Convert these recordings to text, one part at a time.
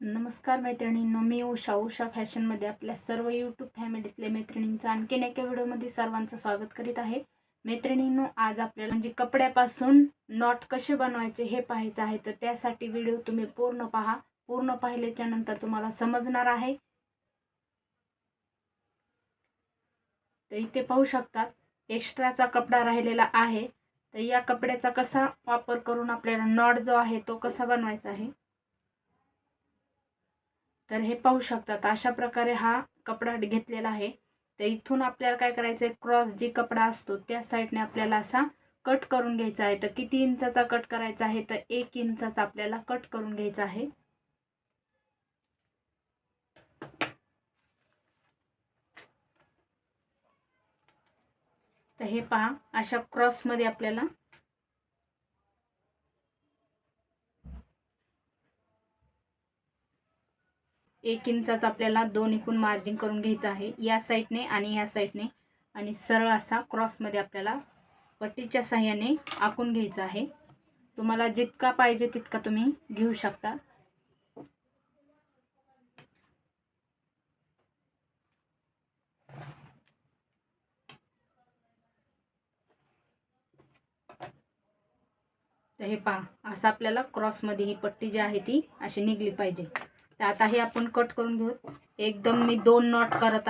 नमस्कार मैत्रिणींनो मी उषा. उषा फॅशनमध्ये आपल्या सर्व यूट्यूब फॅमिलीतल्या मैत्रिणींचं आणखीन एका व्हिडिओमध्ये सर्वांचं स्वागत करीत आहे. मैत्रिणींनो आज आपल्याला म्हणजे कपड्यापासून नॉट कसे बनवायचे हे पाहायचं आहे. तर त्यासाठी व्हिडिओ तुम्ही पूर्ण पहा. पूर्ण पाहिल्याच्या नंतर तुम्हाला समजणार आहे. तर इथे पाहू शकतात एक्स्ट्राचा कपडा राहिलेला आहे. तर या कपड्याचा कसा वापर करून आपल्याला नॉट जो आहे तो कसा बनवायचा आहे. तर हे पाहू शकतात अशा प्रकारे हा कपडा घेतलेला आहे. तर इथून आपल्याला काय करायचं आहे क्रॉस जी कपडा असतो त्या साईडने आपल्याला असा कट करून घ्यायचा आहे. तर किती इंचाचा कट करायचा आहे तर एक इंचाचा आपल्याला कट करून घ्यायचा आहे. तर हे पहा अशा क्रॉसमध्ये आपल्याला एक इंचाचा आपल्याला दोन इकून मार्जिन करून घ्यायचं आहे. या साईडने आणि या साईडने आणि सरळ असा क्रॉसमध्ये आपल्याला पट्टीच्या साह्याने आखून घ्यायचं आहे. तुम्हाला जितका पाहिजे तितका तुम्ही घेऊ शकता. तर हे पहा असं आपल्याला क्रॉसमध्ये ही पट्टी जी आहे ती अशी निघली पाहिजे. आता हे आपण कट घेऊ. एकदम मी दोन नॉट करत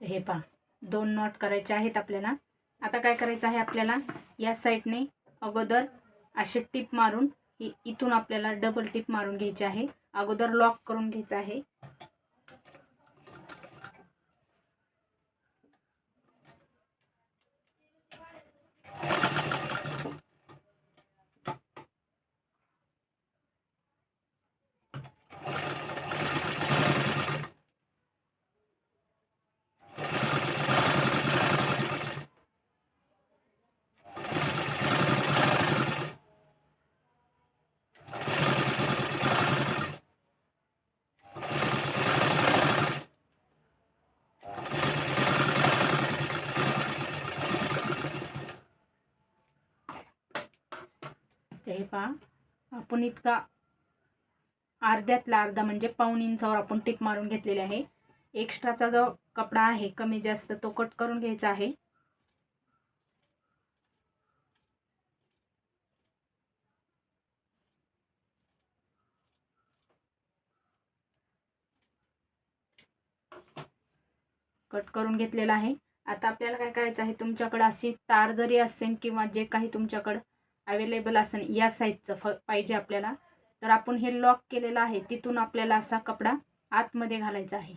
हे पहा. दोन नॉट करायचे आहेत आपल्याला. आता काय करायचं आहे आपल्याला? या साईडने अगोदर असे टिप मारून इथून आपल्याला डबल टिप मारून घ्यायची आहे. अगोदर लॉक करून घ्यायचं आहे. हे पहा. आपण इतका अर्ध्यातला अर्धा म्हणजे पाऊन इंचावर आपण टिप मारून घेतलेले आहे. एक्स्ट्राचा जो कपडा आहे कमी जास्त तो कट करून घ्यायचा आहे. कट करून घेतलेला आहे. आता आपल्याला काय करायचं आहे? तुमच्याकडे अशी तार जरी असेल किंवा जे काही तुमच्याकडं अवेलेबल असेल या साईजचं फ पाहिजे आपल्याला. तर आपण हे लॉक केलेलं आहे तिथून आपल्याला असा कपडा आतमध्ये घालायचा आहे.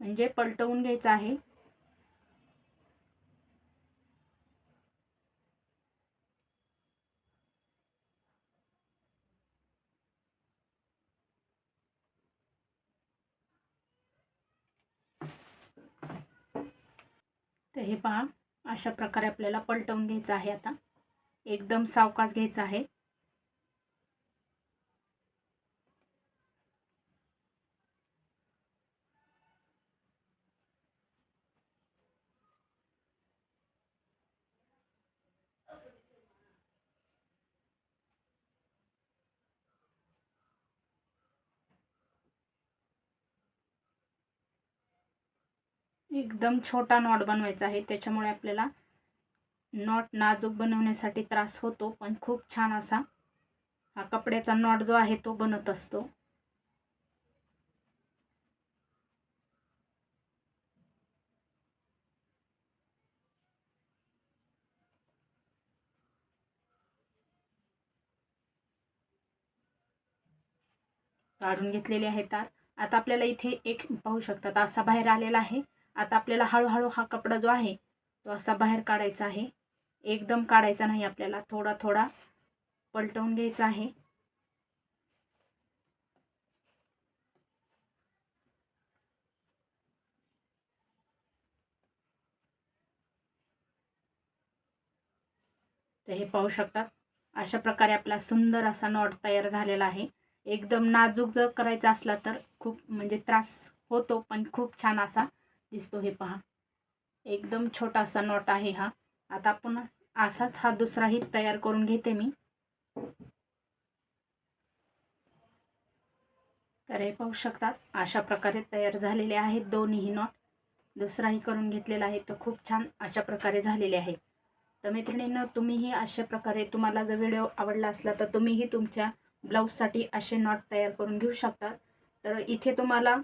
म्हणजे पलटवून घ्यायचा आहे. तर हे पहा अशा प्रकारे आपल्याला पलटवून घ्यायचं आहे आता. एकदम सावकाश घ्यायचा आहे. एकदम छोटा नॉट बनवायचा आहे. त्याच्यामुळे आपल्याला नॉट नाजूक बनवण्यासाठी त्रास होतो पण खूप छान असा हा कपड्याचा नॉट जो आहे तो बनत असतो. काढून घेतलेले आहे तार. आता आपल्याला इथे एक पाहू शकतात असा बाहेर आलेला आहे. आता आपल्याला हळूहळू हा कपडा जो आहे तो असा बाहेर काढायचा आहे. एकदम काढायचा नाही आपल्याला. थोडा थोडा पलटवून घ्यायचा आहे. तर हे पाहू शकतात अशा प्रकारे आपला सुंदर असा नॉट तयार झालेला आहे. एकदम नाजूक जर करायचा असला तर खूप म्हणजे त्रास होतो पण खूप छान असा दिसतो हे पहा. एकदम छोटासा नॉट आहे हा. आता आपण असाच हा दुसराही तयार करून घेते मी. तर हे पाहू शकतात अशा प्रकारे तयार झालेले आहेत दोन्हीही नॉट दुसराही करून घेतलेला आहे तर खूप छान अशा प्रकारे झालेले आहे. तर मैत्रिणींनो तुम्हीही अशा प्रकारे तुम्हाला जर व्हिडिओ आवडला असला तर तुम्हीही तुमच्या ब्लाऊजसाठी असे नॉट तयार करून घेऊ शकता. तर इथे तुम्हाला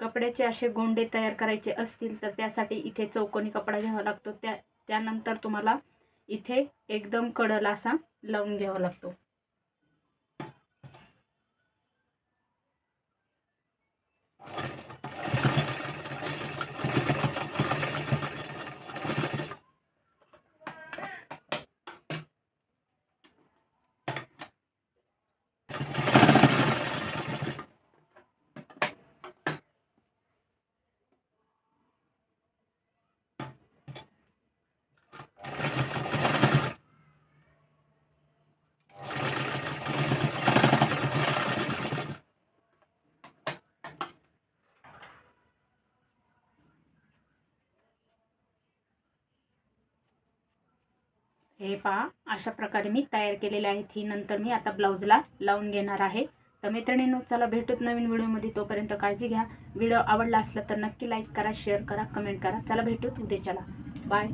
कपड्याचे असे गोंडे तयार करायचे असतील तर त्यासाठी इथे चौकोनी कपडा घ्यावा लागतो. त्या त्यानंतर तुम्हाला इथे एकदम कडल असा लावून घ्यावा लागतो. हे पहा अशा प्रकारे मी तयार केलेले आहेत ही. नंतर मी आता ब्लाऊजला लावून घेणार आहे. तर मैत्रिणींनो चला भेटूत नवीन व्हिडिओमध्ये. तोपर्यंत काळजी घ्या. व्हिडिओ आवडला असला तर नक्की लाईक करा शेअर करा कमेंट करा. चला भेटूत उद्याच्याला. बाय